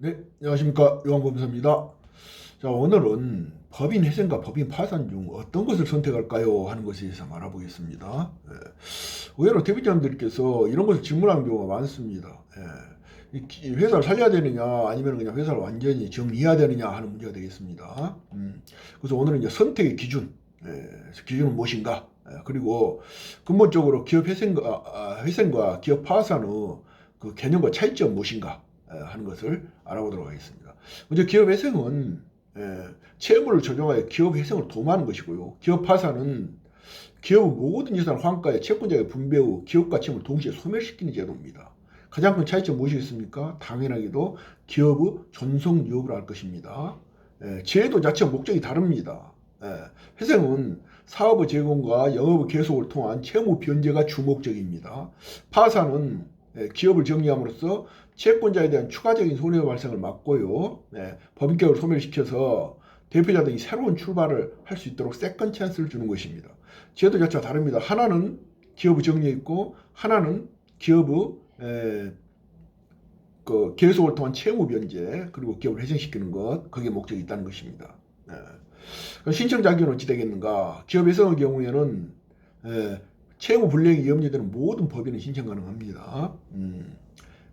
네, 안녕하십니까. 요한범사입니다. 자, 오늘은 법인 회생과 법인 파산 중 어떤 것을 선택할까요? 하는 것에 대해서 알아보겠습니다. 예. 의외로 대표자님들께서 이런 것을 질문하는 경우가 많습니다. 예. 회사를 살려야 되느냐, 아니면 그냥 회사를 완전히 정리해야 되느냐 하는 문제가 되겠습니다. 음. 그래서 오늘은 이제 선택의 기준, 예. 기준은 무엇인가? 예. 그리고 근본적으로 기업 회생과, 아, 회생과 기업 파산 의 그 개념과 차이점 무엇인가? 에, 하는 것을 알아보도록 하겠습니다. 먼저 기업 회생은 에, 채무를 조정하여 기업 회생을 도모하는 것이고요. 기업 파산은 기업의 모든 예산을 환가에 채권자에게 분배 후 기업과 채무를 동시에 소멸시키는 제도입니다. 가장 큰 차이점 무엇이겠습니까? 당연하게도 기업의 존속 유업을 할 것입니다. 에, 제도 자체와 목적이 다릅니다. 에, 회생은 사업의 제공과 영업의 계속을 통한 채무 변제가 주목적입니다. 파산은 에, 기업을 정리함으로써 채권자에 대한 추가적인 손해 발생을 막고요. 네, 법인격을 소멸시켜서 대표자 등이 새로운 출발을 할 수 있도록 세컨 찬스를 주는 것입니다. 제도 자체가 다릅니다. 하나는 기업의 정리에 있고 하나는 기업의 에, 그 계속을 통한 채무 변제 그리고 기업을 회생시키는 것 그게 목적이 있다는 것입니다. 네. 그럼 신청 자격은 어찌 되겠는가? 기업 회생의 경우에는 에, 채무 불이행이 염려되는 모든 법인은 신청 가능합니다. 음.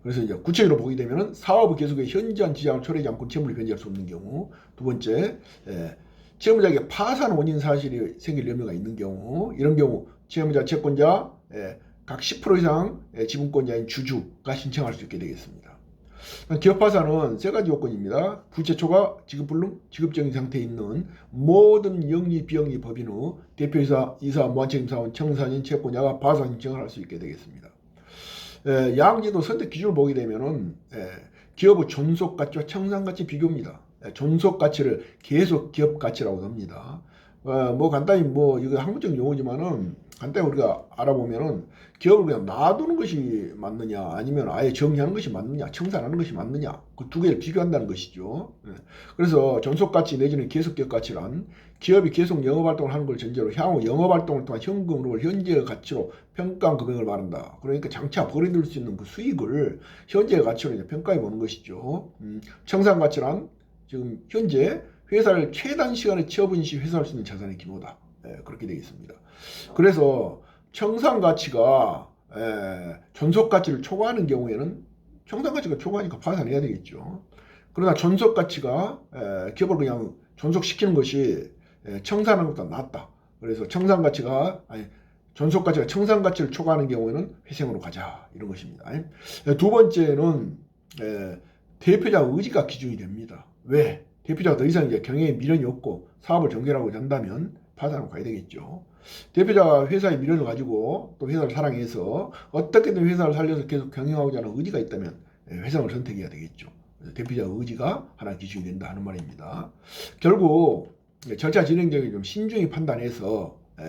그래서 이제 구체적으로 보게 되면은 사업의 계속에 현저한 지장을 초래하지 않고 채무를 변제할 수 없는 경우 두 번째 예, 채무자에게 파산 원인 사실이 생길 염려가 있는 경우 이런 경우 채무자 채권자 예, 각10% 이상 예, 지분권자인 주주가 신청할 수 있게 되겠습니다. 기업 파산은 세 가지 요건입니다. 부채 초과 지급 불능 지급정지 상태에 있는 모든 영리 비영리 법인 후 대표이사, 이사, 무한책임사원, 청산인, 채권자가 파산 신청을 할 수 있게 되겠습니다. 예, 양지도 선택 기준을 보게 되면은 예, 기업의 존속 가치와 청산 가치 비교입니다. 예, 존속 가치를 계속 기업 가치라고 합니다. 어, 뭐 간단히 뭐 이거 학문적 용어지만은 간단히 우리가 알아보면은 기업을 그냥 놔두는 것이 맞느냐 아니면 아예 정리하는 것이 맞느냐 청산하는 것이 맞느냐 그 두 개를 비교한다는 것이죠. 예. 그래서 존속 가치 내지는 계속 기업 가치란 기업이 계속 영업 활동을 하는 걸 전제로 향후 영업 활동을 통한 현금으로 현재의 가치로 평가한 금액을 말한다. 그러니까 장차 벌어들일 수 있는 그 수익을 현재의 가치로 평가해 보는 것이죠. 음, 청산 가치란 지금 현재 회사를 최단 시간에 취업은 시 회사할 수 있는 자산의 규모다. 예, 그렇게 되겠습니다. 그래서 청산 가치가 예, 존속 가치를 초과하는 경우에는 청산 가치가 초과하니까 파산해야 되겠죠. 그러나 존속 가치가 예, 기업을 그냥 존속시키는 것이 예, 청산하는 것보다 낫다. 그래서 청산 가치가 아니 존속 가치가 청산 가치를 초과하는 경우에는 회생으로 가자 이런 것입니다. 예, 두 번째는 예, 대표자 의지가 기준이 됩니다. 왜? 대표자가 더 이상 이제 경영에 미련이 없고 사업을 전개하고자 한다면 파산으로 가야 되겠죠. 대표자가 회사의 미련을 가지고 또 회사를 사랑해서 어떻게든 회사를 살려서 계속 경영하고자 하는 의지가 있다면 예, 회사를 선택해야 되겠죠. 대표자의 의지가 하나 기준이 된다 하는 말입니다. 결국 절차 진행 중에 좀 신중히 판단해서 에,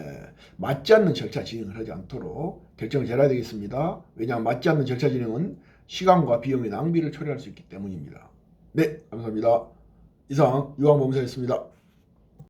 맞지 않는 절차 진행을 하지 않도록 결정을 잘해야 되겠습니다. 왜냐하면 맞지 않는 절차 진행은 시간과 비용의 낭비를 초래할 수 있기 때문입니다. 네, 감사합니다. 이상 유황범사였습니다.